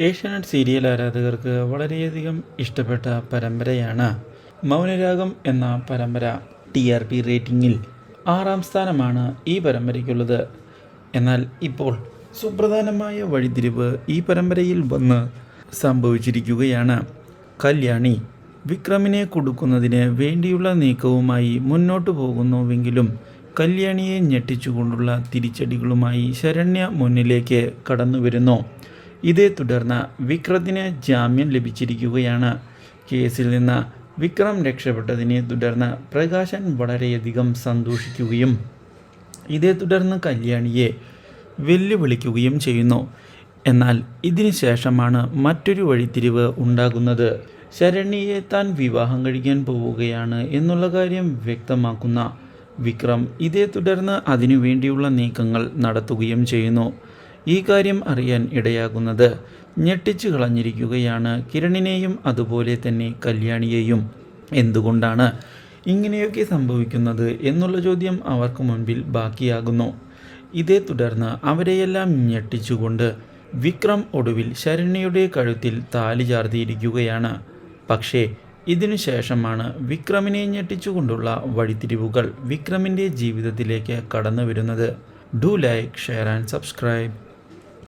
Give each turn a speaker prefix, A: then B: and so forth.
A: Asianet serial ആരാധകർക്ക് വളരെയധികം ഇഷ്ടപ്പെട്ട പരമ്പരയാണ് മൗനരാഗം എന്ന പരമ്പര ടി ആർ പി റേറ്റിംഗിൽ ആറാം സ്ഥാനമാണ് ഈ പരമ്പരയ്ക്കുള്ളത്. എന്നാൽ ഇപ്പോൾ സുപ്രധാനമായ വഴിതിരിവ് ഈ പരമ്പരയിൽ വന്ന് സംഭവിച്ചിരിക്കുകയാണ്. കല്യാണി വിക്രമിനെ കൊടുക്കുന്നതിന് വേണ്ടിയുള്ള നീക്കവുമായി മുന്നോട്ടു പോകുന്നുവെങ്കിലും കല്യാണിയെ ഞെട്ടിച്ചുകൊണ്ടുള്ള തിരിച്ചടികളുമായി ശരണ്യ മുന്നിലേക്ക് കടന്നു വരുന്നു ഇതേ തുടർന്ന് വിക്രത്തിന് ജാമ്യം ലഭിച്ചിരിക്കുകയാണ്. കേസിൽ നിന്ന് വിക്രം രക്ഷപ്പെട്ടതിനെ തുടർന്ന് പ്രകാശൻ വളരെയധികം സന്തോഷിക്കുകയും ഇതേ തുടർന്ന് കല്യാണിയെ വെല്ലുവിളിക്കുകയും ചെയ്യുന്നു. എന്നാൽ ഇതിനു ശേഷമാണ് മറ്റൊരു വഴിത്തിരിവ് ഉണ്ടാകുന്നത്. ശരണ്യയെ താൻ വിവാഹം കഴിക്കാൻ പോവുകയാണ് എന്നുള്ള കാര്യം വ്യക്തമാക്കുന്ന വിക്രം ഇതേ തുടർന്ന് അതിനു വേണ്ടിയുള്ള നീക്കങ്ങൾ നടത്തുകയും ചെയ്യുന്നു. ഈ കാര്യം അറിയാൻ ഇടയാകുന്നത്. ഞെട്ടിച്ചു കളഞ്ഞിരിക്കുകയാണ് കിരണിനെയും അതുപോലെ തന്നെ കല്യാണിയെയും. എന്തുകൊണ്ടാണ് ഇങ്ങനെയൊക്കെ സംഭവിക്കുന്നത് എന്നുള്ള ചോദ്യം അവർക്ക് മുൻപിൽ ബാക്കിയാകുന്നു. ഇതേ തുടർന്ന് അവരെയെല്ലാം ഞെട്ടിച്ചുകൊണ്ട് വിക്രം ഒടുവിൽ ശരണ്യയുടെ കഴുത്തിൽ താലി ചാർത്തിയിരിക്കുകയാണ്. പക്ഷേ ഇതിനു ശേഷമാണ് വിക്രമിനെ ഞെട്ടിച്ചുകൊണ്ടുള്ള വഴിത്തിരിവുകൾ വിക്രമിന്റെ ജീവിതത്തിലേക്ക് കടന്നു വരുന്നത് do like share and subscribe.